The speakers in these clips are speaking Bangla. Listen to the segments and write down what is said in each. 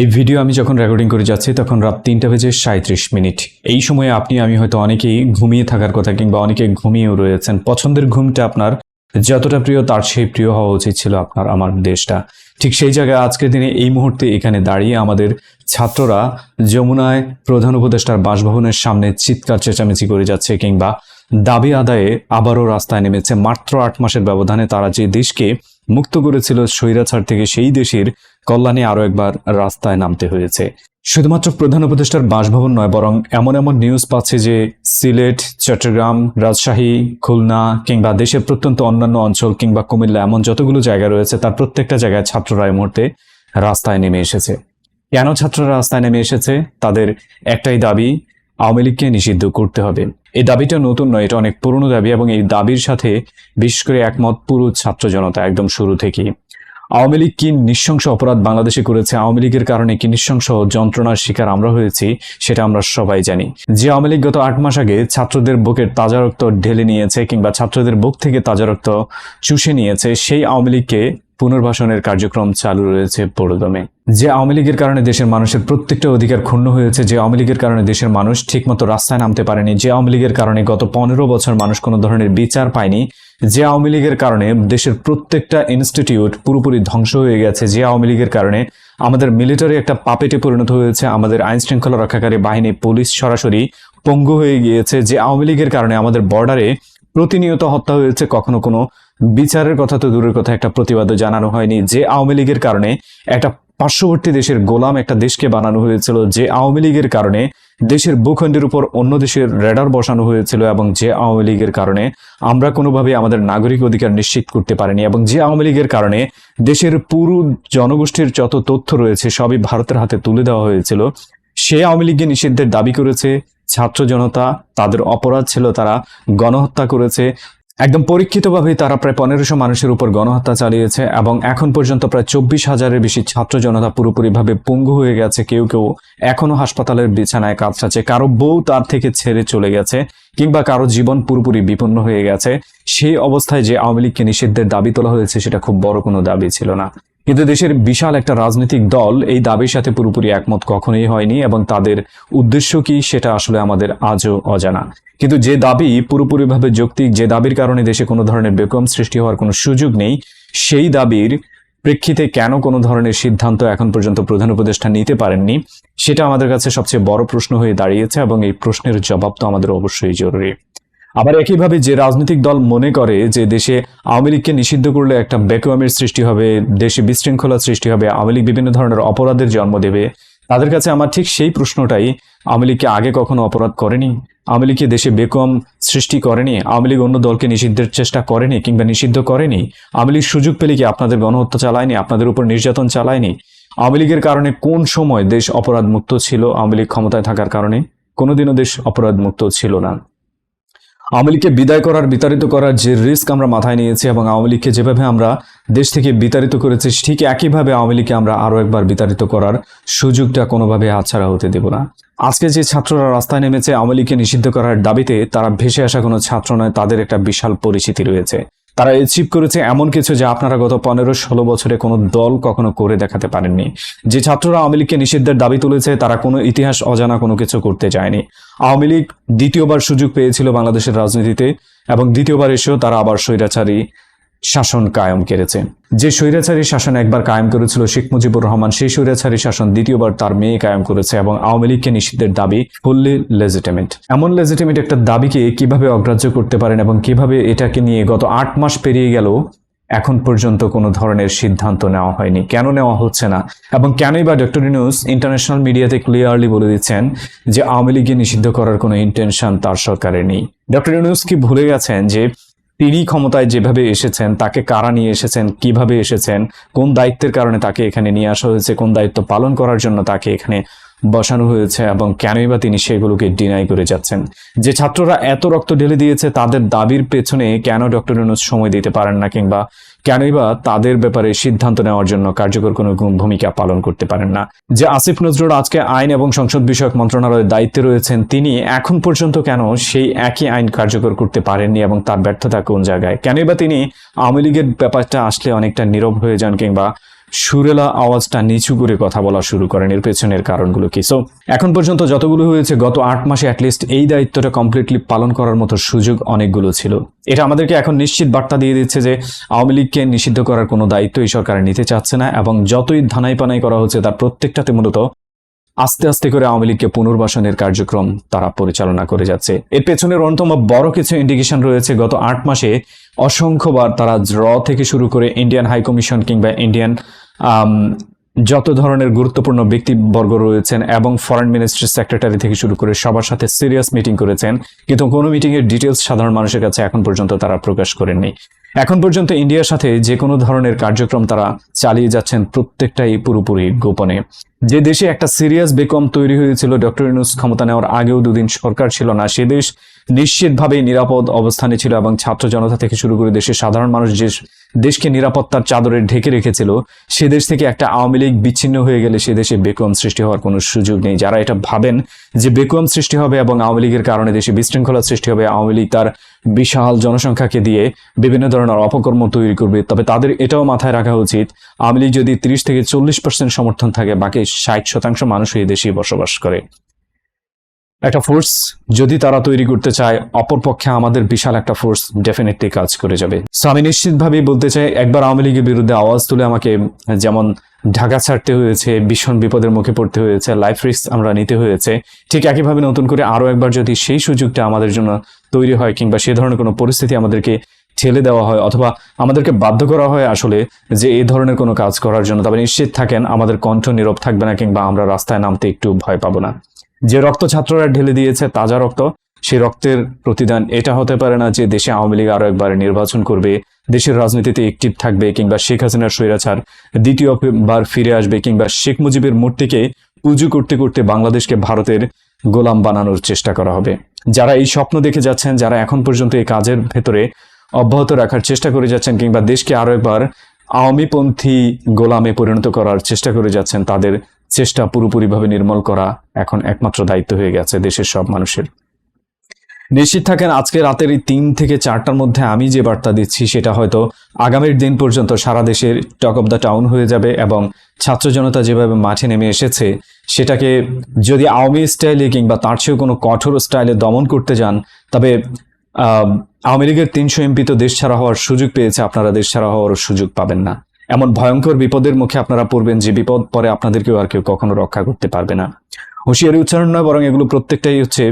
এই ভিডিও আমি যখন রেকর্ডিং করে যাচ্ছি, তখন রাত তিনটা বেজে সাঁত্রিশ মিনিট। এই সময়ে আপনি, আমি হয়তো অনেকেই ঘুমিয়ে থাকার কথা কিংবা অনেকে ঘুমিয়েও রয়েছেন। পছন্দের ঘুমটা আপনার যতটা প্রিয়, তার সেই প্রিয় হওয়া উচিত ছিল আপনার, আমার দেশটা। ঠিক সেই জায়গায় আজকের দিনে এই মুহূর্তে এখানে দাঁড়িয়ে আমাদের ছাত্ররা যমুনায় প্রধান উপদেষ্টার বাসভবনের সামনে চিৎকার চেঁচামেচি করে যাচ্ছে কিংবা দাবি আদায়ে আবারও রাস্তায় নেমেছে। মাত্র আট মাসের ব্যবধানে তারা যে দেশকে মুক্ত করেছিল স্বৈরাচার থেকে সেই দেশের কল্যাণে আরও একবার রাস্তায় নামতে হয়েছে। শুধুমাত্র প্রধান উপদেষ্টার বাসভবন নয়, বরং এমন এমন নিউজ পাচ্ছে যে সিলেট, চট্টগ্রাম, রাজশাহী, খুলনা কিংবা দেশের প্রত্যন্ত অন্যান্য অঞ্চল কিংবা কুমিল্লা এমন যতগুলো জায়গা রয়েছে, তার প্রত্যেকটা জায়গায় ছাত্ররা এই মুহূর্তে রাস্তায় নেমে এসেছে। কেন ছাত্ররা রাস্তায় নেমে এসেছে? তাদের একটাই দাবি, আওয়ামী লীগকে নিষিদ্ধ করতে হবে। এই দাবিটা নতুন নয়, এটা অনেক পুরনো দাবি এবং এই দাবির সাথে বিশেষ করে একমত পুরো ছাত্র জনতা একদম শুরু থেকেই। আওয়ামী লীগ কি নৃশংস অপরাধ বাংলাদেশে করেছে? আওয়ামী লীগের কারণে কি নৃশংস যন্ত্রণার শিকার আমরা হয়েছি? সেটা আমরা সবাই জানি। যে আওয়ামী লীগ গত আট মাস আগে ছাত্রদের বুকের তাজা রক্ত ঢেলে নিয়েছে কিংবা ছাত্রদের বুক থেকে তাজা রক্ত চুষে নিয়েছে, সেই আওয়ামী লীগকে পুনর্বাসনের কার্যক্রম চালু রয়েছে পুরোদমে যে আওয়ামী লীগের কারণে দেশের মানুষের প্রত্যেকটা অধিকার ক্ষুণ্ণ হয়েছে, যে আওয়ামী লীগের কারণে দেশের মানুষ ঠিকমতো রাস্তায় নামতে পারেনি, যে আওয়ামী লীগের কারণে গত পনেরো বছর মানুষ কোনো ধরনের বিচার পায়নি, যে আওয়ামী লীগের কারণে দেশের প্রত্যেকটা ইনস্টিটিউট পুরোপুরি ধ্বংস হয়ে গেছে, যে আওয়ামী লীগের কারণে আমাদের মিলিটারি একটা পাপেটে পরিণত হয়েছে, আমাদের আইন শৃঙ্খলা রক্ষাকারী বাহিনী, পুলিশ সরাসরি পঙ্গু হয়ে গিয়েছে, যে আওয়ামী লীগের কারণে আমাদের বর্ডারে প্রতিনিয়ত হত্যা হয়েছে, কখনো কোনো বিচারের কথা তো দূরের কথা, একটা প্রতিবাদও জানানো হয়নি যে আওয়ামী লীগের কারণে একটা পার্শ্ববর্তী দেশের গোলাম একটা দেশকে বানানো হয়েছিল, যে আওয়ামী লীগের কারণে দেশের ভূখণ্ডের উপর অন্য দেশের রেডার বসানো হয়েছিল এবং যে আওয়ামী লীগের কারণে আমরা কোনোভাবে আমাদের নাগরিক অধিকার নিশ্চিত করতে পারিনি এবং যে আওয়ামী লীগের কারণে দেশের পুরো জনগোষ্ঠীর যত তথ্য রয়েছে সবই ভারতের হাতে তুলে দেওয়া হয়েছিল। সে আওয়ামী লীগকে নিষিদ্ধের দাবি করেছে, ছাত্র জনতা, তাদের অপরাধ ছিল, তারা গণহত্যা করেছে একদম পরীক্ষিতভাবে তারা প্রায় পনেরোশো মানুষের উপর গণহত্যা চালিয়েছে এবং এখন পর্যন্ত প্রায় চব্বিশ হাজারের বেশি ছাত্র জনতা পুরোপুরিভাবে পঙ্গু হয়ে গেছে। কেউ কেউ এখনও হাসপাতালের বিছানায় কাঁদছে কারও বউ তার থেকে ছেড়ে চলে গেছে কিংবা কারও জীবন পুরোপুরি বিপন্ন হয়ে গেছে। সেই অবস্থায় যে আওয়ামী লীগকে নিষিদ্ধের দাবি তোলা হয়েছে, সেটা খুব বড় কোনো দাবি ছিল না। কিন্তু দেশের বিশাল একটা রাজনৈতিক দল এই দাবির সাথে পুরোপুরি একমত কখনোই হয়নি এবং তাদের উদ্দেশ্য কি সেটা আসলে আমাদের আজও অজানা। কিন্তু যে দাবি পুরোপুরিভাবে যৌক্তিক, যে দাবির কারণে দেশে কোনো ধরনের বেকম সৃষ্টি হওয়ার কোনো সুযোগ নেই, সেই দাবির প্রেক্ষিতে কেন কোনো ধরনের সিদ্ধান্ত এখন পর্যন্ত প্রধান উপদেষ্টা নিতে পারেননি, সেটা আমাদের কাছে সবচেয়ে বড় প্রশ্ন হয়ে দাঁড়িয়েছে এবং এই প্রশ্নের জবাব তো আমাদের অবশ্যই জরুরি। আবার একইভাবে যে রাজনৈতিক দল মনে করে যে দেশে আওয়ামী লীগকে নিষিদ্ধ করলে একটা বেকুয়ামের সৃষ্টি হবে, দেশে বিশৃঙ্খলা সৃষ্টি হবে, আওয়ামী লীগ বিভিন্ন ধরনের অপরাধের জন্ম দেবে, তাদের কাছে আমার ঠিক সেই প্রশ্নটাই, আওয়ামী লীগকে আগে কখনো অপরাধ করেনি? আওয়ামী লীগকে দেশে বেকম সৃষ্টি করেনি? আওয়ামী লীগ অন্য দলকে নিষিদ্ধের চেষ্টা করেনি কিংবা নিষিদ্ধ করেনি? আওয়ামী লীগ সুযোগ পেলে কি আপনাদের গণহত্যা চালায়নি, আপনাদের উপর নির্যাতন চালায়নি? আওয়ামী লীগের কারণে কোন সময় দেশ অপরাধ মুক্ত ছিল? আওয়ামী লীগ ক্ষমতায় থাকার কারণে? কোনোদিনও দেশ অপরাধ মুক্ত ছিল না। আওয়ামী লীগকে বিদায় করার, বিতাড়িত করার যে রিস্ক আমরা মাথায় নিয়েছি এবং আওয়ামী লীগকে যেভাবে আমরা দেশ থেকে বিতাড়িত করেছি, ঠিক একইভাবে আওয়ামী লীগকে আমরা আরও একবার বিতাড়িত করার সুযোগটা কোনোভাবে হাতছাড়া হতে দেব না। আজকে যে ছাত্ররা রাস্তায় নেমেছে, আওয়ামী লীগকে নিষিদ্ধ করার দাবিতে তারা ভেসে আসা কোনো ছাত্র নয়, তাদের একটা বিশাল পরিচিতি রয়েছে। তারা অ্যাচিভ করেছে এমন কিছু যা আপনারা গত পনেরো ষোলো বছরে কোনো দল কখনো করে দেখাতে পারেননি। যে ছাত্ররা আওয়ামী লীগকে নিষিদ্ধের দাবি তুলেছে, তারা কোনো ইতিহাস অজানা কোনো কিছু করতে যায়নি। আওয়ামী লীগ দ্বিতীয়বার সুযোগ পেয়েছিল বাংলাদেশের রাজনীতিতে এবং দ্বিতীয়বার এসেও তারা আবার স্বৈরাচারী শাসন কায়েম করেছে যে স্বৈরাচারী শাসন একবার কায়েম করেছিল শেখ মুজিবুর রহমান, সেই স্বৈরাচারী শাসন দ্বিতীয়বার তার মেয়ে কায়েম করেছে এবং আওয়ামী লীগকে নিষিদ্ধের দাবি ফুললি লেজিটিমেট এমন লেজিটিমেট একটা দাবিকে কীভাবে অগ্রাহ্য করতে পারেন এবং কীভাবে এটাকে নিয়ে গত আট মাস পেরিয়ে গেল, এখন পর্যন্ত কোনো ধরনের সিদ্ধান্ত নেওয়া হয়নি। কেন নেওয়া হচ্ছে না? এবং কেনই বা ডক্টর নিউজ ইন্টারন্যাশনাল মিডিয়াতে ক্লিয়ারলি বলে দিচ্ছেন যে আওয়ামী লীগকে নিষিদ্ধ করার কোনো ইন্টেনশন তার সরকারের নেই। ডক্টর নিউজ কি ভুলে গেছেন যে তিনি ক্ষমতায় যেভাবে এসেছেন, তাকে কারা নিয়ে এসেছেন, কীভাবে এসেছেন, কোন দায়িত্বের কারণে তাকে এখানে নিয়ে আসা হয়েছে, কোন দায়িত্ব পালন করার জন্য তাকে এখানে বসানো হয়েছে এবং কেনই বা তিনি সেগুলোকে ডিনাই করে যাচ্ছেন। যে ছাত্ররা এত রক্ত ঢেলে দিয়েছে, তাদের দাবির পেছনে কেন ডক্টর সময় দিতে পারেন না কিংবা কেনই বা তাদের ব্যাপারে সিদ্ধান্ত নেওয়ার জন্য কার্যকর কোনো ভূমিকা পালন করতে পারেন না। যে আসিফ নজরুল আজকে আইন এবং সংসদ বিষয়ক মন্ত্রণালয়ের দায়িত্বে রয়েছেন, তিনি এখন পর্যন্ত কেন সেই একই আইন কার্যকর করতে পারেননি এবং তার ব্যর্থতা কোন জায়গায়? কেনই বা তিনি আওয়ামী লীগের ব্যাপারটা আসলে অনেকটা নীরব হয়ে যান কিংবা সুরেলা আওয়াজটা নিচু করে কথা বলা শুরু করেন। এর পেছনের কারণগুলো কি? সো এখন পর্যন্ত যতগুলো হয়েছে, গত আট মাসে অ্যাটলিস্ট এই দায়িত্বটা কমপ্লিটলি পালন করার মতো সুযোগ অনেকগুলো ছিল। এটা আমাদেরকে এখন নিশ্চিত বার্তা দিয়ে দিচ্ছে যে, আওয়ামী লীগকে নিষিদ্ধ করার কোনো দায়িত্ব এই সরকার নিতে চাচ্ছে না এবং যতই ধানাই পানাই করা হচ্ছে, তার প্রত্যেকটাতে মূলত আস্তে আস্তে করে আওয়ামী লীগকে পুনর্বাসনের কার্যক্রম তারা পরিচালনা করে যাচ্ছে। এর পেছনের অন্যতম বড় কিছু ইন্ডিকেশন রয়েছে। গত আট মাসে অসংখ্যবার তারা র থেকে শুরু করে ইন্ডিয়ান হাই কমিশন কিংবা ইন্ডিয়ান যত ধরনের গুরুত্বপূর্ণ ব্যক্তিবর্গ রয়েছেন এবং ফরেন মিনিস্ট্রি সেক্রেটারি থেকে শুরু করে সবার সাথে সিরিয়াস মিটিং করেছেন, কিন্তু কোনো মিটিংয়ের ডিটেলস সাধারণ মানুষের কাছে এখন পর্যন্ত তারা প্রকাশ করেননি। এখন পর্যন্ত ইন্ডিয়ার সাথে যে কোনো ধরনের কার্যক্রম তারা চালিয়ে যাচ্ছেন প্রত্যেকটাই পুরোপুরি গোপনে। যে দেশে একটা সিরিয়াস বেকম তৈরি হয়েছিল, ডক্টর ইউনুস ক্ষমতা নেওয়ার আগেও দুদিন সরকার ছিল না। সে দেশ নিশ্চিতভাবে নিরাপদ অবস্থানে ছিল এবং ছাত্র জনতা থেকে শুরু করে দেশের সাধারণ মানুষ যে দেশকে নিরাপত্তার চাদরে ঢেকে রেখেছিল, সে দেশ থেকে একটা আওয়ামী লীগ বিচ্ছিন্ন হয়ে গেলে সে দেশে বেকুয়াম সৃষ্টি হওয়ার কোনো সুযোগ নেই। যারা এটা ভাবেন যে বেকুয়াম সৃষ্টি হবে এবং আওয়ামী লীগের কারণে দেশে বিশৃঙ্খলা সৃষ্টি হবে, আওয়ামী লীগ তার বিশাল জনসংখ্যাকে দিয়ে বিভিন্ন ধরনের অপকর্ম তৈরি করবে। তবে তাদের এটাও মাথায় রাখা উচিত, আওয়ামী লীগ যদি তিরিশ থেকে চল্লিশ পার্সেন্ট সমর্থন থাকে, বাকি ষাট শতাংশ মানুষ এই দেশেই বসবাস করে। একটা ফোর্স যদি তারা তৈরি করতে চায় অপরপক্ষে আমাদের বিশাল একটা ফোর্স ডেফিনেটলি কাজ করে যাবে। সো আমি নিশ্চিতভাবেই বলতে চাই, একবার আওয়ামী লীগের বিরুদ্ধে আওয়াজ তুলে আমাকে যেমন ঢাকা ছাড়তে হয়েছে, ভীষণ বিপদের মুখে পড়তে হয়েছে লাইফ রিস্ক আমরা নিতে হয়েছে, ঠিক একইভাবে নতুন করে আরও একবার যদি সেই সুযোগটা আমাদের জন্য তৈরি হয় কিংবা সে ধরনের কোনো পরিস্থিতি আমাদেরকে ঠেলে দেওয়া হয় অথবা আমাদেরকে বাধ্য করা হয় আসলে যে এই ধরনের কোনো কাজ করার জন্য। তবে নিশ্চিত থাকেন, আমাদের কণ্ঠ নীরব থাকবে না কিংবা আমরা রাস্তায় নামতে একটু ভয় পাবো না। যে রক্ত ছাত্ররা ঢেলে দিয়েছে, তাজা রক্ত, সেই রক্তের প্রতিদান এটা হতে পারে না যে দেশে আওয়ামী লীগ আরও একবার নির্বাচন করবে, দেশের রাজনীতিতে একটিভ থাকবে কিংবা শেখ হাসিনার স্বৈরাচার দ্বিতীয়বার ফিরে আসবে কিংবা শেখ মুজিবের মূর্তিকে পুজো করতে করতে বাংলাদেশকে ভারতের গোলাম বানানোর চেষ্টা করা হবে। যারা এই স্বপ্ন দেখে যাচ্ছেন, যারা এখন পর্যন্ত এই কাজের ভেতরে অব্যাহত রাখার চেষ্টা করে যাচ্ছেন কিংবা দেশকে আরও একবার আওয়ামীপন্থী গোলামে পরিণত করার চেষ্টা করে যাচ্ছেন, তাদের চেষ্টা পুরোপুরিভাবে নির্মল করা এখন একমাত্র দায়িত্ব হয়ে গেছে দেশের সব মানুষের। নিশ্চিত থাকেন, আজকে রাতের এই তিন থেকে চারটার মধ্যে আমি যে বার্তা দিচ্ছি সেটা হয়তো আগামীর দিন পর্যন্ত সারা দেশের টক অব দ্য টাউন হয়ে যাবে এবং ছাত্র জনতা যেভাবে মাঠে নেমে এসেছে, সেটাকে যদি আওয়ামী স্টাইলে কিংবা তার চেয়েও কোনো কঠোর স্টাইলে দমন করতে যান, তবে আওয়ামী লীগের তিনশো এমপি তো দেশ ছাড়া হওয়ার সুযোগ পেয়েছে, আপনারা দেশ ছাড়া হওয়ার সুযোগ পাবেন না। এমন ভয়ঙ্কর বিপদের মুখে আপনারা পড়বেন যে বিপদ পরে আপনাদেরকেও আর কেউ কখনো রক্ষা করতে পারবে না। হুঁশিয়ারি উচ্চারণ নয়, বরং এগুলো প্রত্যেকটাই হচ্ছে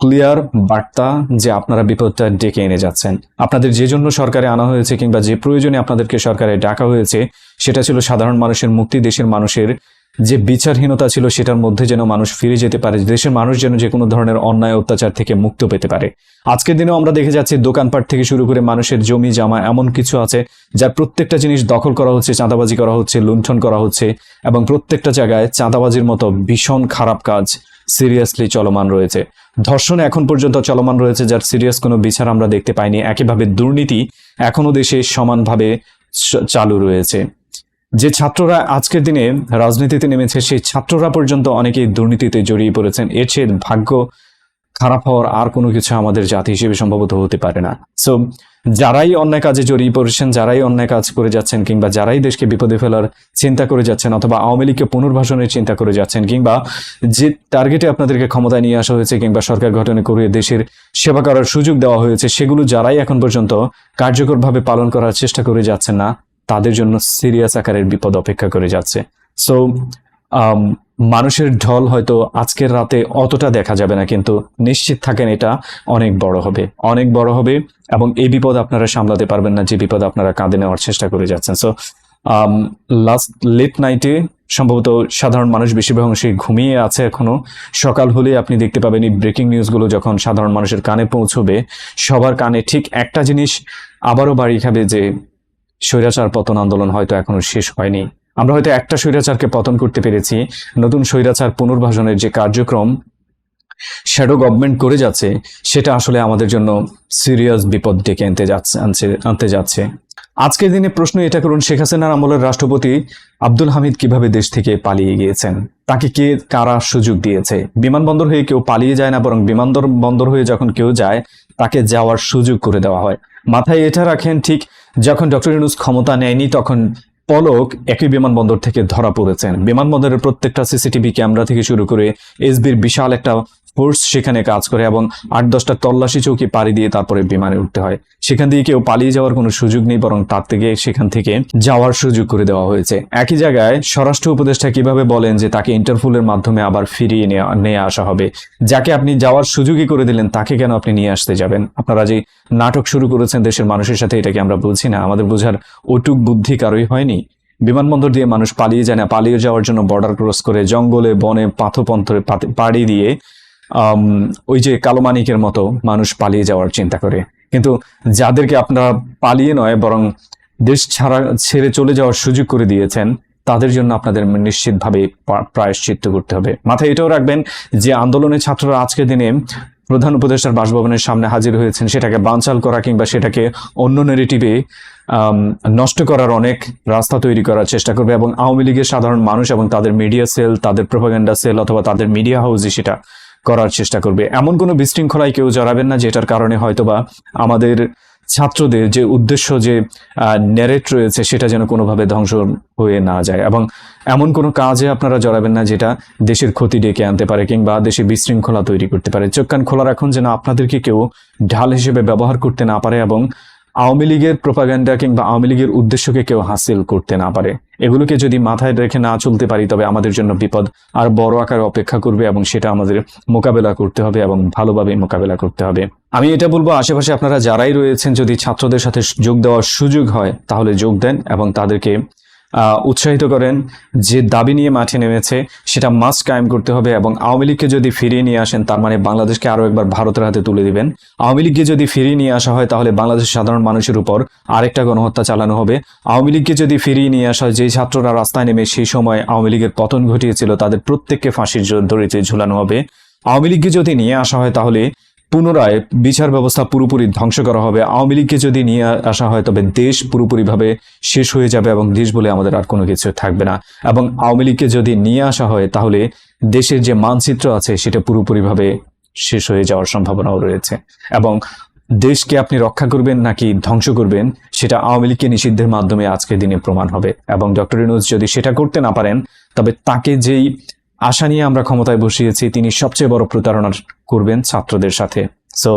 ক্লিয়ার বার্তা যে আপনারা বিপদটা ডেকে এনে যাচ্ছেন। আপনাদের যে জন্য সরকারে আনা হয়েছে কিংবা যে প্রয়োজনে আপনাদেরকে সরকারে ডাকা হয়েছে, সেটা ছিল সাধারণ মানুষের মুক্তি, দেশের মানুষের যে বিচারহীনতা ছিল সেটার মধ্যে যেন মানুষ ফিরে যেতে পারে, দেশের মানুষ যেন যে কোনো ধরনের অন্যায় অত্যাচার থেকে মুক্ত পেতে পারে। আজকের দিনেও আমরা দেখে যাচ্ছি দোকানপাট থেকে শুরু করে মানুষের জমি, জামা এমন কিছু আছে যার প্রত্যেকটা জিনিস দখল করা হচ্ছে, চাঁদাবাজি করা হচ্ছে, লুণ্ঠন করা হচ্ছে এবং প্রত্যেকটা জায়গায় চাঁদাবাজির মতো ভীষণ খারাপ কাজ সিরিয়াসলি চলমান রয়েছে। ধর্ষণ এখন পর্যন্ত চলমান রয়েছে, যার সিরিয়াস কোনো বিচার আমরা দেখতে পাইনি। একইভাবে দুর্নীতি এখনও দেশে সমানভাবে চালু রয়েছে। যে ছাত্ররা আজকের দিনে রাজনীতিতে নেমেছে, সেই ছাত্ররা পর্যন্ত অনেকেই দুর্নীতিতে জড়িয়ে পড়েছেন। এর চেয়ে ভাগ্য খারাপ হওয়ার আর কোনো কিছু আমাদের জাতি হিসেবে সম্ভবত হতে পারে না। সো যারাই অন্যায় কাজে জড়িয়ে পড়েছেন, যারাই অন্যায় কাজ করে যাচ্ছেন, কিংবা যারাই দেশকে বিপদে ফেলার চিন্তা করে যাচ্ছেন, অথবা আওয়ামী লীগকে পুনর্বাসনের চিন্তা করে যাচ্ছেন, কিংবা যে টার্গেটে আপনাদেরকে ক্ষমতায় নিয়ে আসা হয়েছে, কিংবা সরকার গঠনে করে দেশের সেবা করার সুযোগ দেওয়া হয়েছে, সেগুলো যারাই এখন পর্যন্ত কার্যকরভাবে পালন করার চেষ্টা করে যাচ্ছেন না তাদের জন্য সিরিয়াস আকারের বিপদ অপেক্ষা করে যাচ্ছে। সো মানুষের ঢল হয়তো আজকের রাতে অতটা দেখা যাবে না, কিন্তু নিশ্চিত থাকেন এটা অনেক বড় হবে। অনেক বড় হবে এবং এই বিপদ আপনারা সামলাতে পারবেন না, যে বিপদ আপনারা কাঁধে নেওয়ার চেষ্টা করে যাচ্ছেন। সো লাস্ট লেট নাইটে সম্ভবত সাধারণ মানুষ বেশিরভাগ অংশে ঘুমিয়ে আছে এখনও। সকাল হলে আপনি দেখতে পাবেন এই ব্রেকিং নিউজগুলো যখন সাধারণ মানুষের কানে পৌঁছবে, সবার কানে ঠিক একটা জিনিস আবারও বাড়ি খাবে যে স্বৈরাচার পতন আন্দোলন হয়তো এখনও শেষ হয়নি। আমরা হয়তো একটা স্বৈরাচারকে পতন করতে পেরেছি। নতুন স্বৈরাচার পুনর্বাসনের যে কার্যক্রম শ্যাডো গভর্নমেন্ট করে যাচ্ছে, সেটা আসলে আমাদের জন্য সিরিয়াস বিপদ ডেকে আনতে যাচ্ছে আনতে যাচ্ছে। আজকের দিনে প্রশ্ন এটা করুন, শেখ হাসিনার আমলের রাষ্ট্রপতি আব্দুল হামিদ কীভাবে দেশ থেকে পালিয়ে গিয়েছেন? তাকে কে কারা সুযোগ দিয়েছে? বিমানবন্দর হয়ে কেউ পালিয়ে যায় না, বরং বিমানবন্দর বন্দর হয়ে যখন কেউ যায়, তাকে যাওয়ার সুযোগ করে দেওয়া হয়। মাথায় এটা রাখেন, ঠিক যখন ডক্টর ইউনুস ক্ষমতা নেয়নি, তখন পলক একই বিমানবন্দর থেকে ধরা পড়েছেন। বিমানবন্দরের প্রত্যেকটা সিসিটিভি ক্যামেরা থেকে শুরু করে এসবির বিশাল একটা ফোর্স সেখানে কাজ করে এবং আট দশটা তল্লাশি চৌকি পাড়ি দিয়ে তারপরে বিমানে উঠতে হয়। সেখান দিয়ে কেউ পালিয়ে যাওয়ার কোনো সুযোগ নেই, বরং তার থেকে সেখান থেকে যাওয়ার সুযোগ করে দেওয়া হয়েছে। একই জায়গায় স্বরাষ্ট্র উপদেষ্টা কীভাবে বলেন যে তাকে ইন্টারপোলের মাধ্যমে আবার ফিরিয়ে নিয়ে আসা হবে? যাকে আপনি যাওয়ার সুযোগই করে দিলেন, তাকে কেন আপনি নিয়ে আসতে যাবেন? আপনারা যে নাটক শুরু করেছেন দেশের মানুষের সাথে এটাকে আমরা বুঝি না? আমাদের বোঝার ওটুক বুদ্ধি কারোই হয়নি। বিমানবন্দর দিয়ে মানুষ পালিয়ে যায় না, পালিয়ে যাওয়ার জন্য বর্ডার ক্রস করে জঙ্গলে, বনে, পাথপন্থরে পাড়ি দিয়ে ওই যে কালো মানিকের মতো মানুষ পালিয়ে যাওয়ার চিন্তা করে। কিন্তু যাদেরকে আপনারা পালিয়ে নয়, বরং দেশ ছাড়া, ছেড়ে চলে যাওয়ার সুযোগ করে দিয়েছেন, তাদের জন্য আপনাদের নিশ্চিতভাবে প্রায়শ্চিত্ত করতে হবে। মাথায় এটাও রাখবেন যে আন্দোলনের ছাত্ররা আজকের দিনে প্রধান উপদেষ্টার বাসভবনের সামনে হাজির হয়েছেন, সেটাকে বানচাল করা কিংবা সেটাকে অন্য নেগেটিভে নষ্ট করার অনেক রাস্তা তৈরি করার চেষ্টা করবে এবং আওয়ামী লীগের সাধারণ মানুষ এবং তাদের মিডিয়া সেল তাদের প্রোপাগান্ডা সেল অথবা তাদের মিডিয়া হাউসই সেটা করার চেষ্টা করবে। এমন কোনো বিশৃঙ্খলায় কেউ জড়াবেন না, যেটার কারণে হয়তোবা আমাদের ছাত্রদের যে উদ্দেশ্য, যে ন্যারেট রয়েছে, সেটা যেন কোনোভাবে ধ্বংস হয়ে না যায়। এবং এমন কোনো কাজে আপনারা জড়াবেন না, যেটা দেশের ক্ষতি ডেকে আনতে পারে কিংবা দেশে বিশৃঙ্খলা তৈরি করতে পারে। চোখ কান খোলা রাখুন যেন আপনাদেরকে কেউ ঢাল হিসেবে ব্যবহার করতে না পারে এবং আওয়ামী লীগের প্রোপাগান্ডা কিংবা আওয়ামী লীগের উদ্দেশ্যকে কেউ হাসিল করতে না পারে। এগুলোকে যদি মাথায় রেখে না চলতে পারি, তবে আমাদের জন্য বিপদ আর বড় আকারে অপেক্ষা করবে এবং সেটা আমাদের মোকাবেলা করতে হবে এবং ভালোভাবে মোকাবেলা করতে হবে। আমি এটা বলব, আশেপাশে আপনারা যারাই রয়েছেন, যদি ছাত্রদের সাথে যোগ দেওয়ার সুযোগ হয়, তাহলে যোগ দেন এবং তাদেরকে উৎসাহিত করেন যে দাবি নিয়ে মাঠে নেমেছে, সেটা মাস্ট কায়েম করতে হবে এবং আওয়ামী লীগকে যদি ফিরিয়ে নিয়ে আসেন, তার মানে বাংলাদেশকে আরও একবার ভারতের হাতে তুলে দিবেন। আওয়ামী লীগকে যদি ফিরিয়ে নিয়ে আসা হয়, তাহলে বাংলাদেশের সাধারণ মানুষের উপর আরেকটা গণহত্যা চালানো হবে। আওয়ামী লীগকে যদি ফিরিয়ে নিয়ে আসা হয় যে ছাত্ররা রাস্তায় নেমে সেই সময় আওয়ামী লীগের পতন ঘটিয়েছিল, তাদের প্রত্যেককে ফাঁসির দড়িতে ঝুলানো হবে। আওয়ামী লীগকে যদি নিয়ে আসা হয়, তাহলে পুনরায় বিচার ব্যবস্থা পুরোপুরি ধ্বংস করা হবে। আওয়ামী লীগকে যদি নিয়ে আসা হয়, তবে দেশ পুরোপুরিভাবে শেষ হয়ে যাবে এবং দেশ বলে আমাদের আর কোনো কিছু থাকবে না। এবং আওয়ামী লীগকে যদি নিয়ে আসা হয়, তাহলে দেশের যে মানচিত্র আছে, সেটা পুরোপুরিভাবে শেষ হয়ে যাওয়ার সম্ভাবনাও রয়েছে। এবং দেশকে আপনি রক্ষা করবেন নাকি ধ্বংস করবেন, সেটা আওয়ামী লীগকে নিষিদ্ধের মাধ্যমে আজকের দিনে প্রমাণ হবে। এবং ডক্টর ইনুজ যদি সেটা করতে না পারেন, তবে তাকে যেই আশা নিয়ে আমরা ক্ষমতায় বসিয়েছি, তিনি সবচেয়ে বড় প্রতারণা করবেন ছাত্রদের সাথে। সো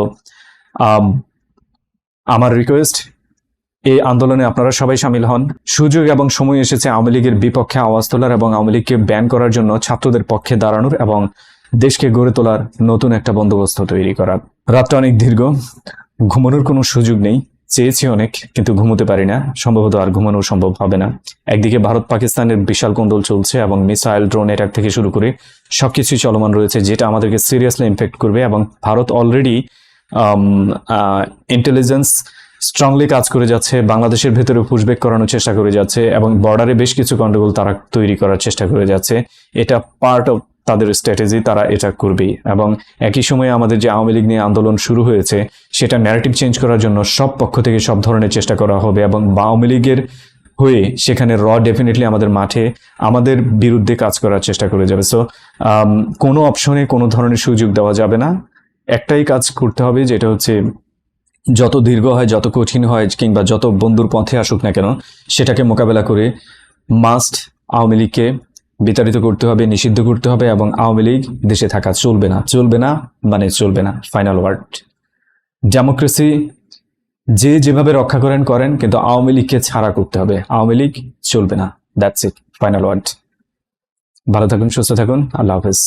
আমার রিকোয়েস্ট এই আন্দোলনে আপনারা সবাই সামিল হন। সুযোগ এবং সময় এসেছে আওয়ামী লীগের বিপক্ষে আওয়াজ তোলার এবং আওয়ামী লীগকে ব্যান করার জন্য ছাত্রদের পক্ষে দাঁড়ানোর এবং দেশকে গড়ে তোলার নতুন একটা বন্দোবস্ত তৈরি করার। রাতটা অনেক দীর্ঘ, ঘুমানোর কোনো সুযোগ নেই। চেয়েছি অনেক, কিন্তু ঘুমোতে পারি না। সম্ভবত আর ঘুমানো সম্ভব হবে না। একদিকে ভারত পাকিস্তানের বিশাল কোন্দল চলছে এবং মিসাইল ড্রোন অ্যাটাক থেকে শুরু করে সবকিছুই চলমান রয়েছে, যেটা আমাদেরকে সিরিয়াসলি ইমপ্যাক্ট করবে এবং ভারত অলরেডি ইন্টেলিজেন্স স্ট্রংলি কাজ করে যাচ্ছে, বাংলাদেশের ভেতরে পুশব্যাক করানোর চেষ্টা করে যাচ্ছে এবং বর্ডারে বেশ কিছু গন্ডগোল তারা তৈরি করার চেষ্টা করে যাচ্ছে। এটা পার্ট অফ তাদের স্ট্র্যাটেজি তারা এটা করবেই। এবং একই সময়ে আমাদের যে আওয়ামী লীগ নিয়ে আন্দোলন শুরু হয়েছে, সেটা ন্যারেটিভ চেঞ্জ করার জন্য সব পক্ষ থেকে সব ধরনের চেষ্টা করা হবে এবং আওয়ামী লীগের হয়ে সেখানে র ডেফিনেটলি আমাদের মাঠে আমাদের বিরুদ্ধে কাজ করার চেষ্টা করে যাবে। সো কোনো অপশনে কোনো ধরনের সুযোগ দেওয়া যাবে না। একটাই কাজ করতে হবে, যেটা হচ্ছে যত দীর্ঘ হয়, যত কঠিন হয়, কিংবা যত বন্ধুর পথে আসুক না কেন, সেটাকে মোকাবেলা করে মাস্ট আওয়ামী লীগকে বিতাড়িত করতে হবে, নিষিদ্ধ করতে হবে এবং আওয়ামী লীগ দেশে থাকা চলবে না। চলবে না মানে চলবে না ফাইনাল ওয়ার্ড ডেমোক্রেসি যে যেভাবে রক্ষা করেন করেন, কিন্তু আওয়ামী লীগকে ছাড়া করতে হবে। আওয়ামী লীগ চলবে না দ্যাটস ইট ফাইনাল ওয়ার্ড ভালো থাকুন, সুস্থ থাকুন, আল্লাহ হাফেজ।